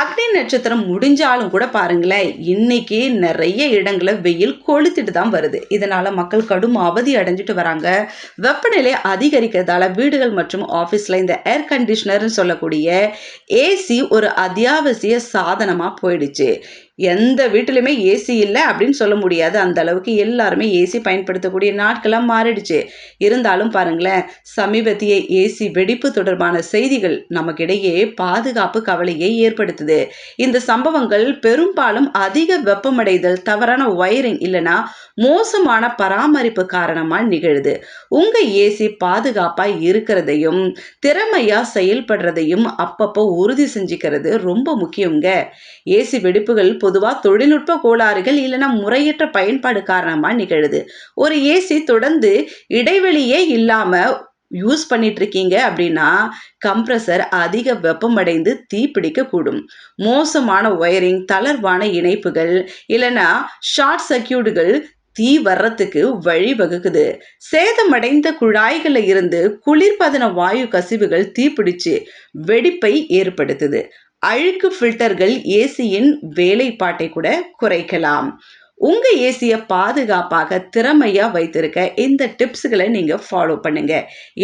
அக்னி நட்சத்திரம் முடிஞ்சாலும் கூட பாருங்களேன் இன்னைக்கு நிறைய இடங்களை வெயில் கொளுத்திட்டு தான் வருது. இதனால மக்கள் கடும் அவதி அடைஞ்சிட்டு வராங்க. வெப்பநிலை அதிகரிக்கிறதால வீடுகள் மற்றும் ஆஃபீஸில் இந்த ஏர் கண்டிஷனர்னு சொல்லக்கூடிய ஏசி ஒரு அத்தியாவசிய சாதனமாக போயிடுச்சு. எந்த வீட்டிலுமே ஏசி இல்லை அப்படின்னு சொல்ல முடியாது. அந்த அளவுக்கு எல்லாருமே ஏசி பயன்படுத்தக்கூடிய நாட்களாக மாறிடுச்சு. இருந்தாலும் பாருங்களேன் சமீபத்திய ஏசி வெடிப்பு தொடர்பான செய்திகள் நமக்கிடையே பாதுகாப்பு கவலையை ஏற்படுத்துது. இந்த சம்பவங்கள் பெரும்பாலும் அதிக வெப்பமடைதல் தவறான ஒயரிங் இல்லைன்னா மோசமான பராமரிப்பு காரணமாக நிகழுது. உங்க ஏசி பாதுகாப்பாக இருக்கிறதையும் திறமையாக செயல்படுறதையும் அப்பப்போ உறுதி செஞ்சுக்கிறது ரொம்ப முக்கியங்க ஏசி வெடிப்புகள் பொதுவாக தொழில்நுட்ப கோளாறுகள் இல்லைன்னா முறையற்ற பயன்பாடு காரணமாக நிகழுது. ஒரு ஏசி தொடர்ந்து இடைவெளியே இல்லாமல் யூஸ் பண்ணிட்டு இருக்கீங்க அப்படின்னா கம்ப்ரஸர் அதிக வெப்பமடைந்து தீப்பிடிக்க கூடும். மோசமான ஒயரிங் தளர்வான இணைப்புகள் இல்லைன்னா ஷார்ட் சர்க்கியூட்டுகள் தீ வர்றதுக்கு வழிவகுக்குது சேதமடைந்த குழாய்களில் இருந்து குளிர்பதன வாயு கசிவுகள் தீப்பிடிச்சு வெடிப்பை ஏற்படுத்துது. அழுக்கு ஃபில்டர்கள் ஏசியின் வேலைப்பாட்டை கூட குறைக்கலாம். உங்கள் ஏசியை பாதுகாப்பாக திறமையாக வைத்திருக்க இந்த டிப்ஸ்களை நீங்கள் ஃபாலோ பண்ணுங்க.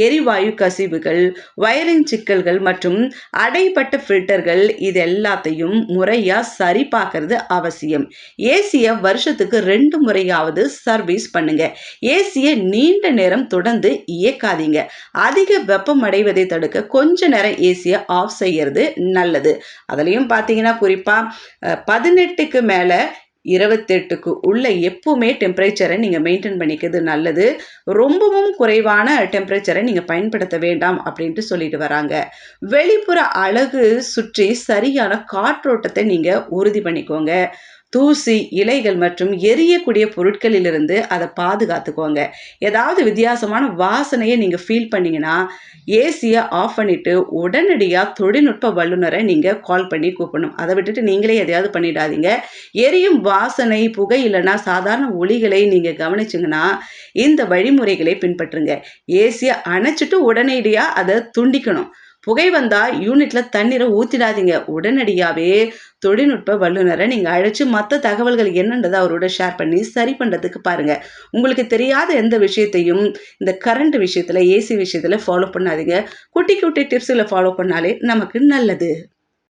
எரிவாயு கசிவுகள் வயரிங் சிக்கல்கள் மற்றும் அடைப்பட்ட ஃபில்டர்கள் இது எல்லாத்தையும் முறையாக சரி பார்க்கறது அவசியம். ஏசியை வருஷத்துக்கு ரெண்டு முறையாவது சர்வீஸ் பண்ணுங்க. ஏசியை நீண்ட நேரம் தொடர்ந்து இயக்காதீங்க. அதிக வெப்பம் அடைவதை தடுக்க கொஞ்ச நேரம் ஏசியை ஆஃப் செய்யறது நல்லது. அதுலேயும் பார்த்தீங்கன்னா குறிப்பாக பதினெட்டுக்கு மேலே இருபத்தெட்டுக்கு உள்ள எப்பவுமே டெம்பரேச்சரை நீங்கள் மெயின்டைன் பண்ணிக்கிறது நல்லது. ரொம்பவும் குறைவான டெம்பரேச்சரை நீங்கள் பயன்படுத்த வேண்டாம் அப்படின்ட்டு சொல்லிட்டு வராங்க. வெளிப்புற அழகு சுற்றி சரியான காற்றோட்டத்தை நீங்கள் உறுதி பண்ணிக்கோங்க. தூசி இலைகள் மற்றும் எரியக்கூடிய பொருட்களிலிருந்து அதை பாதுகாத்துக்கோங்க. ஏதாவது வித்தியாசமான வாசனையை நீங்கள் ஃபீல் பண்ணிங்கன்னா ஏசியை ஆஃப் பண்ணிவிட்டு உடனடியாக தொழில்நுட்ப வல்லுநரை நீங்கள் கால் பண்ணி கூப்பிடணும். அதை விட்டுட்டு நீங்களே எதையாவது பண்ணிடாதீங்க. எரியும் வாசனை புகை இல்லைன்னா சாதாரண ஒளிகளை நீங்கள் கவனிச்சிங்கன்னா இந்த வழிமுறைகளை பின்பற்றுங்க. ஏசியை அணைச்சிட்டு உடனடியாக அதை துண்டிக்கணும். புகை வந்தால் யூனிட்டில் தண்ணீரை ஊற்றிடாதீங்க உடனடியாகவே தொழில்நுட்ப வல்லுநரை நீங்கள் அழைச்சி மற்ற தகவல்கள் என்னன்றதை அவரோட ஷேர் பண்ணி சரி பண்ணுறதுக்கு பாருங்கள் உங்களுக்கு தெரியாத எந்த விஷயத்தையும் இந்த கரண்ட் விஷயத்தில் ஏசி விஷயத்தில் ஃபாலோ பண்ணாதீங்க. குட்டி குட்டி டிப்ஸில் ஃபாலோ பண்ணாலே நமக்கு நல்லது.